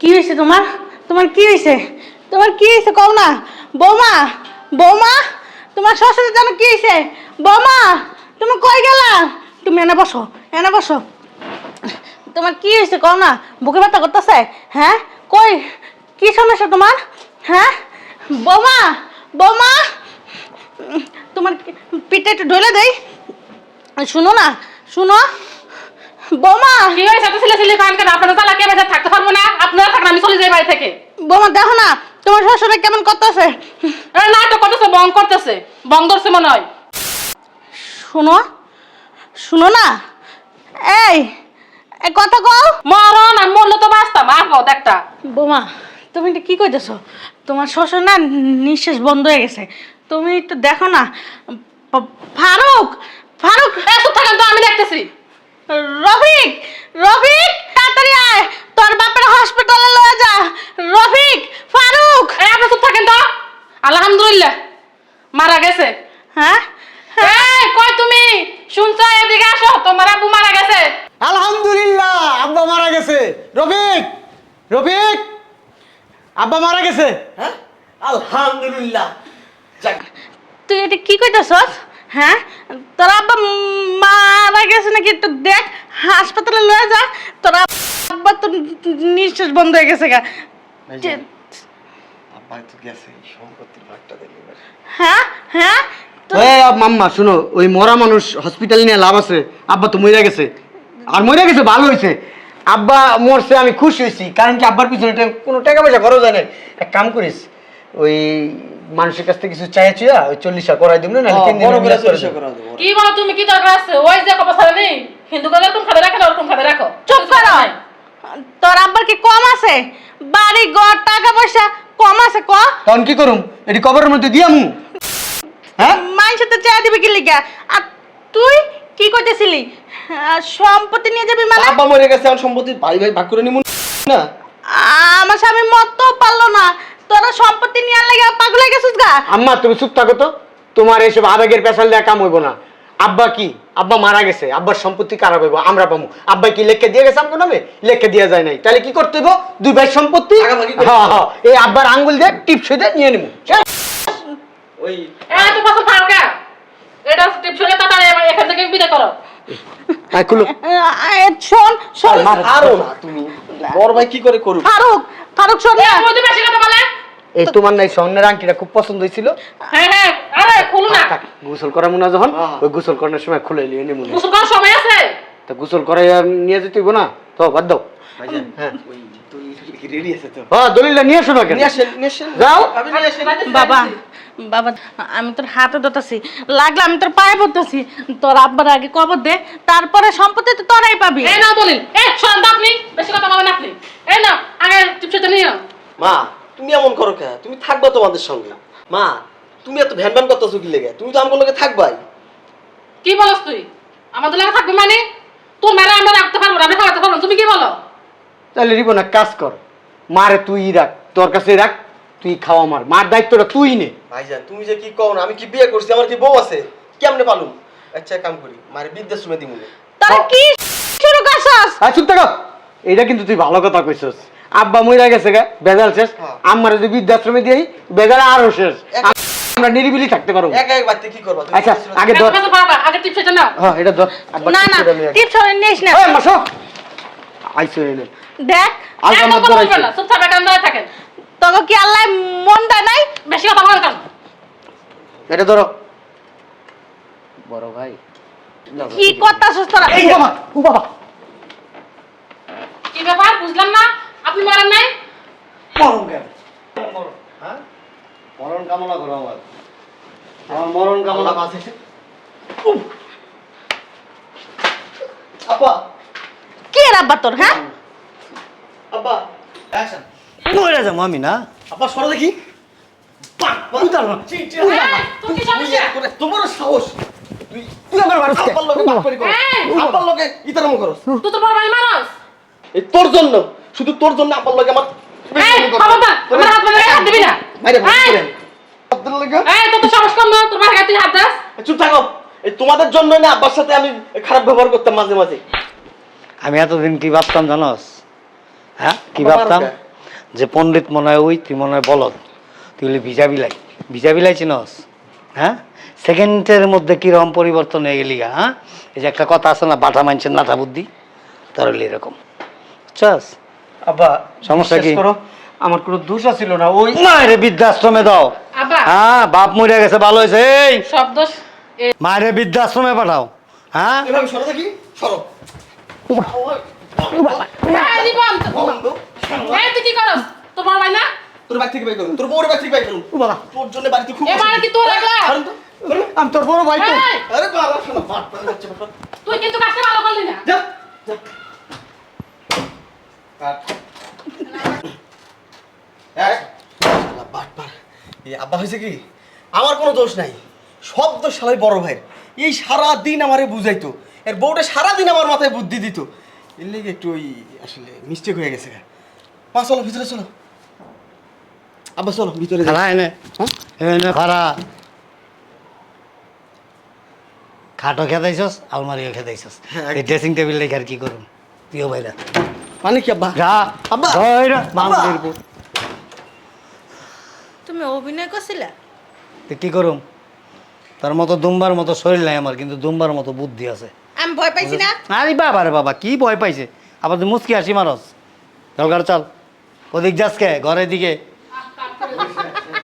কি হয়েছে তোমার? তোমার কি হয়েছে? তোমার কি হয়েছে কও না? বৌমা বৌমা, তোমার শ্বশুরের জানো কি হয়েছে? বৌমা, তুমি কই গেলা? তুমি এনে বসো এনে বসো। তোমার কি হয়েছে কও না? বুকে ব্যথা করতেছে? হ্যাঁ? কই? কি সমস্যা তোমার? হ্যাঁ? বৌমা বৌমা, তোমার পিঠে একটু ঢলে দেই। শুনো না, শুনো। বৌমা! কি হয়েছে? এত ছিলে ছিলে কান? কেন আপনারা তালা কে বেঁচে থাকতে পারব না? আপনারা থাকেন আমি চলে যাই বাড়ি থেকে। বৌমা দেখো না তোমার শ্বশুরে কেমন করতেছে? আরে নাটক করতেছে বং করতেছে। বং ধরছে মনে হয়। শুনো শুনো না। এই এ কথা কও। মরণ আমি মরলে তো বাঁচতাম। আপদ একটা বৌমা তুমি এটা কি কইতেছো? তোমার শ্বশুর না নিঃশ্বাস বন্ধ হয়ে গেছে। তুমি একটু দেখো না। ফারুক ফারুক। এ চুপ থাকেন তো আমি দেখতেছি। রফিক রফিক তাড়াতাড়ি আয়। তোর বাপের হসপিটালে লয়ে যা। রফিক ফারুক। এই আপনি চুপ থাকেন তো। আলহামদুলিল্লাহ। মারা গেছে। হ্যাঁ? এই কই তুমি? শুনছো এদিকে আসো। তোমার আব্বু মারা গেছে। আলহামদুলিল্লাহ আব্বা মারা গেছে। রফিক রফিক আব্বা মারা গেছে। হ্যাঁ? আলহামদুলিল্লাহ। তুই এটা কি কইতেছস? হ্যাঁ? তোর আব্বা মারা গেছে নাকি একটু দেখ হাসপাতালে লয়ে যা। তোর আব্বা তো নিঃশ্বাস বন্ধ হয়ে গেছে গা। আব্বা তো গেছে সম্পত্তির ভাগটা দেখে হ্যাঁ? হ্যাঁ? মাম্মা শুনো ওই মরা মানুষ হসপিটাল নিয়ে লাভ আছে। আব্বা তো মরে গেছে। আর মরে গেছে ভালো হয়েছে আব্বা মরছে আমি খুশি হয়েছি কারণ কি আব্বার পিছনে কোনো টাকা পয়সা খরচ হয় না এক কাম করিস ওই মানুষের কাছ থেকে কিছু চাই চুয়া ওই চল্লিশা করাই দিব না তিন দেবো। কি বলো তুমি কি দরকার আছে? ওই যে নেই হিন্দু এরকম খাতে রাখেন ওরকম খাতে রাখো? চুপ করো। তোর আব্বার কি কম আছে? বাড়ি ঘর টাকা পয়সা কম আছে ক? তখন কি করুম? এটি কবরের মধ্যে দিয়ামু হ্যাঁ? মানুষ তো চেয়ে দিবি কি লিগা? আর তুই কি করতেছিলি সম্পত্তি নিয়ে যাবি মানে? আব্বা মরে গেছে আমার সম্পত্তি ভাই ভাই ভাগ করে নিমু না। আমার স্বামী মত পারল না। তোরা সম্পত্তি নিয়ে লাগে পাগল হয়ে গেছিস গা? আম্মা তুমি চুপ থাকো তো। তোমার এইসব আবেগের পেশাল দেওয়া কাম হইব না। আব্বা কি? আব্বা মারা গেছে। আব্বার সম্পত্তি কারা পাইবো? আমরা পাবো আব্বা কি লেখকে দিয়ে গেছে আমগো নামে? লেখকে দেওয়া যায় নাই। তাহলে কি করতে হইব? দুই ভাই সম্পত্তি? হ্যাঁ হ্যাঁ। এই আব্বার আঙ্গুল দিয়ে দিয়ে নিয়ে নিবো ওই এটা টিপ সরে তাড়াতাড়ি এখান থেকে বিদায় করো। খুলো। আহ, শোন শোন। আরও না তুমি বড় ভাই কি করে করুক? ফারুক ফারুক শোন না। বেশি কথা বলে। এই তোমার নাই স্বর্ণের আংটিটা খুব পছন্দ হয়েছিল। হ্যাঁ হ্যাঁ আরে খুলু না। গোসল করা মনে যখন হ্যাঁ। ওই গোসল করার সময় খুলে নিয়ে নিবো গোসল করার সময় আছে? তা গোসল করে নিয়ে যেতে হইব না? তো বাদ দাও। হ্যাঁ। ওই তুই কি রেডি আছে তো। হ্যাঁ দলিলটা নিয়ে আসো না কেন? নিয়ে আসেন নিয়ে আসেন। যাও। আমি বাবা বাবা আমি তোর হাতে ধরতেছি। লাগলে আমি তোর পায়ে পড়তেছি। তোর আব্বার আগে কবর দে তারপরে সম্পত্তি তো তোরাই পাবি। এই না দলিল। এই শোন আপনি বেশি কথা বলেন আপনি। এই না আগে টিপ নিয়ে মা তুমি এমন করো কে? তুমি থাকবা তোমাদের সঙ্গে। মা তুমি এত ভ্যান ভ্যান করতেছো কি লেগে? তুমি তো আমার লগে থাকবাই। কি বলস তুই? আমাদের লাগে থাকবে মানে? তোর মেরে আমরা রাখতে পারব না আমি খাওয়াতে পারব না। তুমি কি বলো? তাহলে রিবো না কাজ কর। মারে তুই রাখ তোর কাছে রাখ তুই খাওয়া মার মার দায়িত্বটা তুই নে। ভাইজান তুমি যে কি কও না আমি কি বিয়ে করছি? আমার কি বউ আছে? কেমনে পালুম? আচ্ছা এক কাম করি মারে বৃদ্ধাশ্রমে দিমু। তোরা কি শুরু করছস? আর চুপ থাকো। এইটা কিন্তু তুই ভালো কথা কইছস। আব্বা মইরা গেছে গা বেজাল শেষ। হ্যাঁ। আমার যদি বৃদ্ধাশ্রমে দিই বেজাল আরও শেষ। আমরা নিরিবিলি থাকতে পারব। এক কি করবা? আচ্ছা আগে ধর। আগে নাও। হ্যাঁ এটা ধর। না না নিস না। এই, মাসো। আইসো এনে দেখ কথা না। চুপ থাকবে কান ধরে থাকেন। তোকে কি আল্লাহ মন দেয় নাই? বেশি কথা কেন? এটা ধরো। বড় ভাই। কি করতাছস তোরা? এই বাবা ও বাবা কি ব্যাপার বুঝলাম না আপনি মারেন নাই? মরণ কেন? হ্যাঁ? মরণ কামনা করো আমার। আমার মরণ কামনা। উফ। আব্বা! কি এর আব্বা তোর হ্যাঁ? আব্বা! অ্যাকশন মরে যাব আমি না? আব্বা সরো দেখি। তোর করে- তোমার সাহস। তুই তুই আমার মানুষ আব্বার লগে ইতারাম করস। তুই তো বড় এই তোর জন্য। শুধু তোর জন্য আব্বার লগে আমার এই আমার হাত ধরে হাত দিবি না? বাইরে ভাই এই! করেন আব্দুল লগে? এই তোর তো সাহস না তোর মার হাত দাস। চুপ থাকো। এই তোমাদের জন্য না আব্বার সাথে আমি খারাপ ব্যবহার করতাম মাঝে মাঝে। আমি এতদিন কি ভাবতাম জানোস? হ্যাঁ কি ভাবতাম? যে পণ্ডিত মনে হয় ওই তুই মনে হয় বলদ। তুই হলি ভিজা বিলাই ভিজা বিলাই চিনস? হ্যাঁ? সেকেন্ডের মধ্যে কীরকম পরিবর্তন হয়ে গেলি গা, হ্যাঁ? এই যে একটা কথা আছে না বাটা মানছেন নাটা বুদ্ধি? তার হলি এরকম। বুঝছস? আব্বা সমস্যা কি? করো আমার কোনো দোষ ছিল না। ওই মায়ের বৃদ্ধাশ্রমে দাও। হ্যাঁ বাপ মরে গেছে ভালো হয়েছে এই। সব দোষ মায়ের বৃদ্ধাশ্রমে পাঠাও। হ্যাঁ? এভাবে সরো দেখি সরো। এই রিপন এই তুই কি করস? তোর বড় ভাই না? তোর বাড়ি থেকে বাই করুন তোর বউর বাড়ি থেকে বাই করুন। তোর জন্য বাড়িতে খুব এবার কি তোর। আমি বড় ভাই তো আরে বাবা শোনো বাট বাট যাচ্ছে বাট তুই কিন্তু কাজটা ভালো করলি না। যা যা কাট এক শালা বাট বাট এই আব্বা হয়েছে কি? আমার কোনো দোষ নাই। সব দোষ শালাই বড় ভাইয়ের। এই সারা দিন আমারে বুঝাইতো। এর বউটা সারা দিন আমার মাথায় বুদ্ধি দিত। এর লেগে একটু ওই আসলে মিস্টেক হয়ে গেছে মা চলো ভিতরে চলো। আব্বা চলো ভিতরে। খারা এনে। এনে খারা খাটো খেতাইছস আলমারিও হ্যাঁ, এই ড্রেসিং টেবিল রেখে আর কি করুন প্রিয় ভাইরা। মানে কি আব্বা। যা। আব্বা! ধইরা! মামুদের তুমি অভিনয় করছিলে? তো কি করুম? তার মতো দুম্বার মতো শরীর নাই আমার কিন্তু দুম্বার মতো বুদ্ধি আছে। আমি ভয় পাইছি না? আরে বাবা রে বাবা কি ভয় পাইছে? আবার তুই মুসকি হাসি মারস। দরকার চল। ওদিক যাস কে? ঘরের দিকে।